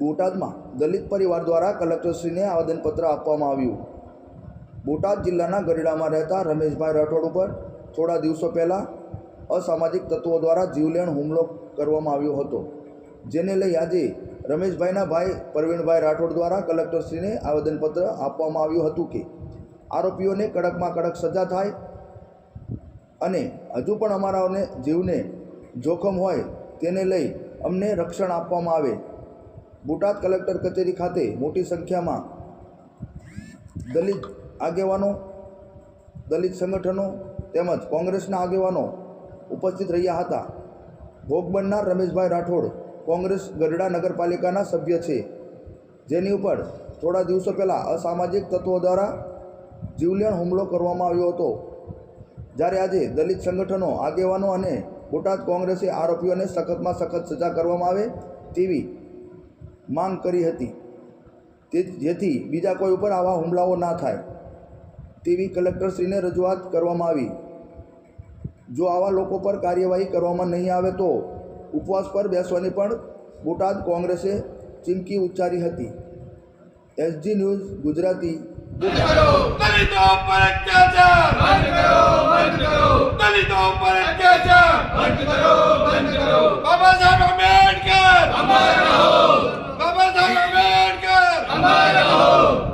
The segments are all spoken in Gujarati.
બોટાદમાં દલિત પરિવાર દ્વારા કલેક્ટરશ્રીને આવેદનપત્ર આપવામાં આવ્યું. બોટાદ જિલ્લાના ગરીડામાં રહેતા રમેશભાઈ રાઠોડ ઉપર થોડા દિવસો પહેલાં અસામાજિક તત્વો દ્વારા જીવલેણ હુમલો કરવામાં આવ્યો હતો. જેને લઈ આજે રમેશભાઈના ભાઈ પ્રવીણભાઈ રાઠોડ દ્વારા કલેક્ટરશ્રીને આવેદનપત્ર આપવામાં આવ્યું હતું કે આરોપીઓને કડકમાં કડક સજા થાય અને હજુ પણ અમારાઓને જીવને જોખમ હોય તેને લઈ અમને રક્ષણ આપવામાં આવે બોટાદ કલેક્ટર કચેરી ખાતે મોટી સંખ્યામાં દલિત આગેવાનો, દલિત સંગઠનો તેમજ કોંગ્રેસના આગેવાનો ઉપસ્થિત રહ્યા હતા. ભોગ બનનાર રમેશભાઈ રાઠોડ કોંગ્રેસ ગઢડા નગરપાલિકાના સભ્ય છે. જેની ઉપર થોડા દિવસો પહેલાં અસામાજિક તત્વો દ્વારા જીવલેણ હુમલો કરવામાં આવ્યો હતો. જ્યારે આજે દલિત સંગઠનો આગેવાનો અને બોટાદ કોંગ્રેસે આરોપીઓને સખતમાં સખત સજા કરવામાં આવે તેવી માંગ કરી હતી. તે જેથી બીજા કોઈ ઉપર આવા હુમલાઓ ના થાય તેવી કલેક્ટરશ્રીને રજૂઆત કરવામાં આવી. જો આવા લોકો પર કાર્યવાહી કરવામાં નહીં આવે તો ઉપવાસ પર બેસવાની પણ બોટાદ કોંગ્રેસે ચીમકી ઉચ્ચારી હતી. એસજી ન્યૂઝ ગુજરાતી દલિતો પર અત્યાચાર બંધ કરો બંધ કરો દલિતો પર અત્યાચાર બંધ કરો બંધ કરો બાબા સાહેબ આંબેડકર અમર રહો બાબા સાહેબ આંબેડકર અમર રહો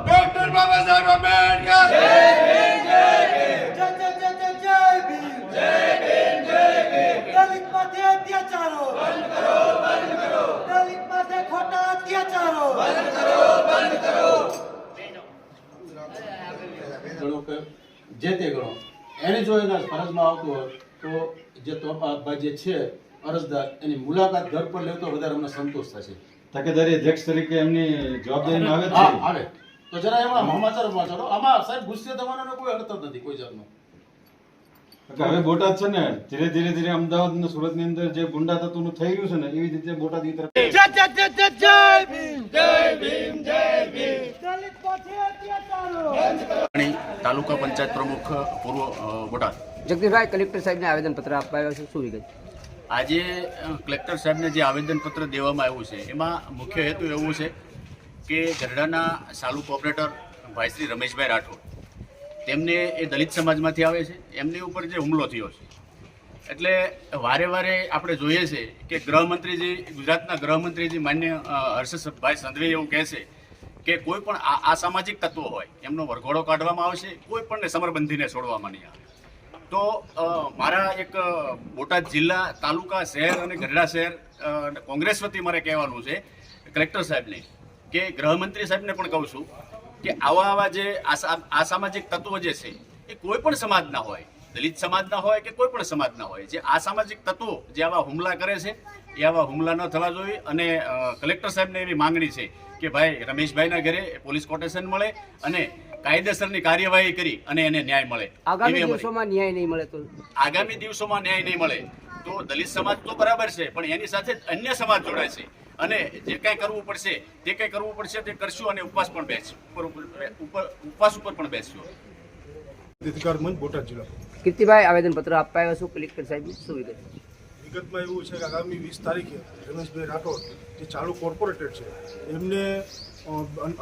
ડોક્ટર બાબા સાહેબ આંબેડકર જય જય જય જય જય ભીમ જય ભીમ જય ભીમ દલિત માથે અત્યાચારો બંધ કરો બંધ કરો દલિત માથે ખોટા અત્યાચારો બંધ ગણો કે જે તે ગણો. એને જો એના ફરજમાં આવતું હોય તો જે તો જે છે અરજદાર એની મુલાકાત ઘર પર લેતો વધારે અમને સંતોષ થશે. તકેદારી અધ્યક્ષ તરીકે એમની જવાબદારી આવે છે. આવે. તો જરા એમાં સમાચાર વાંચો આમાં સાહેબ ગુસ્સે થવાનો કોઈ અર્થ નથી કોઈ જાતનો. હવે બોટાદ છે ને ધીરે ધીરે ધીરે અમદાવાદ ને સુરતની અંદર જે ગુંડા તત્વનું થઈ રહ્યું છે ને એવી રીતે બોટાદ તાલુકા પંચાયત પ્રમુખ પૂર્વ બોટાદ. જગદીશભાઈ કલેક્ટર સાહેબને આવેદનપત્ર આપવા છે. શું વિગત? આજે કલેક્ટર સાહેબને જે આવેદનપત્ર દેવામાં આવ્યું છે એમાં મુખ્ય હેતુ એવું છે કે ગઢડાના સાલુ કોઓપરેટર ભાઈ શ્રી રમેશભાઈ રાઠોડ તેમને એ દલિત સમાજમાંથી આવે છે. એમની ઉપર જે હુમલો થયો છે. એટલે વારે વારે આપણે જોઈએ છે કે ગૃહમંત્રીજી ગુજરાતના ગૃહમંત્રીજી માન્ય હર્ષભાઈ સંઘવી એવું કહે છે કે કોઈ પણ આ અસામાજિક તત્વો હોય, એમનો વરઘોડો કાઢવામાં આવશે, કોઈ પણને સમરબંધીને છોડવામાં નહીં આવે તો મારા એક બોટાદ જિલ્લા તાલુકા શહેર અને ગઢડા શહેર કોંગ્રેસ વતી મારે કહેવાનું છે, કલેક્ટર સાહેબને, કે ગૃહમંત્રી સાહેબને પણ કહું છું કે આવા આવા જે અસામાજિક તત્વો જે છે, એ કોઈ પણ સમાજના હોય, દલિત સમાજના હોય કે કોઈ પણ સમાજના હોય, જે અસામાજિક તત્વો જે આવા હુમલા કરે છે એ આવા હુમલા ન થવા જોઈએ અને કલેક્ટર સાહેબને એવી માંગણી છે કે ભાઈ રમેશભાઈના ઘરે પોલીસ કોટેશન મળે અને કાયદેસરની કાર્યવાહી કરી અને એને ન્યાય મળે. આગામી દિવસોમાં ન્યાય નહીં મળે તો? આગામી દિવસોમાં ન્યાય નહીં મળે. તો દલિત સમાજ તો બરાબર છે પણ એની સાથે જ અન્ય સમાજ જોડાય છે. અને જે કાંઈ કરવું પડશે તે કાંઈ કરવું પડશે તે કરશું અને ઉપવાસ પણ બેસશું. ઉપર ઉપર ઉપવાસ ઉપર પણ બેસશું. અધિકાર મંચ બોટાદ જિલ્લા. કીર્તિભાઈ આવેદનપત્ર આપવા આવ્યા છું કલેક્ટર સાહેબ શું વિગત? વિગતમાં એવું છે કે આગામી વીસ તારીખે રમેશભાઈ રાઠોડ, જે ચાલુ કોર્પોરેટર છે, એમને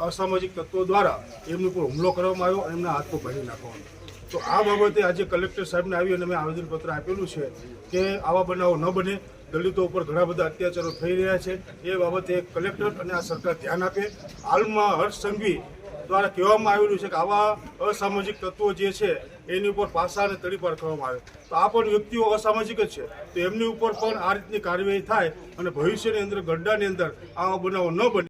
અસામાજિક તત્વો દ્વારા એમની ઉપર હુમલો કરવામાં આવ્યો અને એમના હાથ ભાંગી નાખવાનો. તો આ બાબતે આજે કલેક્ટર સાહેબને આવી અને મેં આવેદનપત્ર આપેલું છે કે આવા બનાવો ન બને. દલિતો ઉપર ઘણા બધા અત્યાચારો થઈ રહ્યા છે. એ બાબતે કલેક્ટર અને આ સરકાર ધ્યાન આપે. હાલમાં હર્ષ સંઘવી દ્વારા કહેવામાં આવેલું છે કે આવા અસામાજિક તત્વો જે છે, એની ઉપર પાસા અને તડીપાર કરવામાં આવે. તો આ પણ વ્યક્તિઓ અસામાજિક જ છે. તો એમની ઉપર પણ આ રીતની કાર્યવાહી થાય અને ભવિષ્યની અંદર ગડ્ડાની અંદર આવા બનાવો ન બને.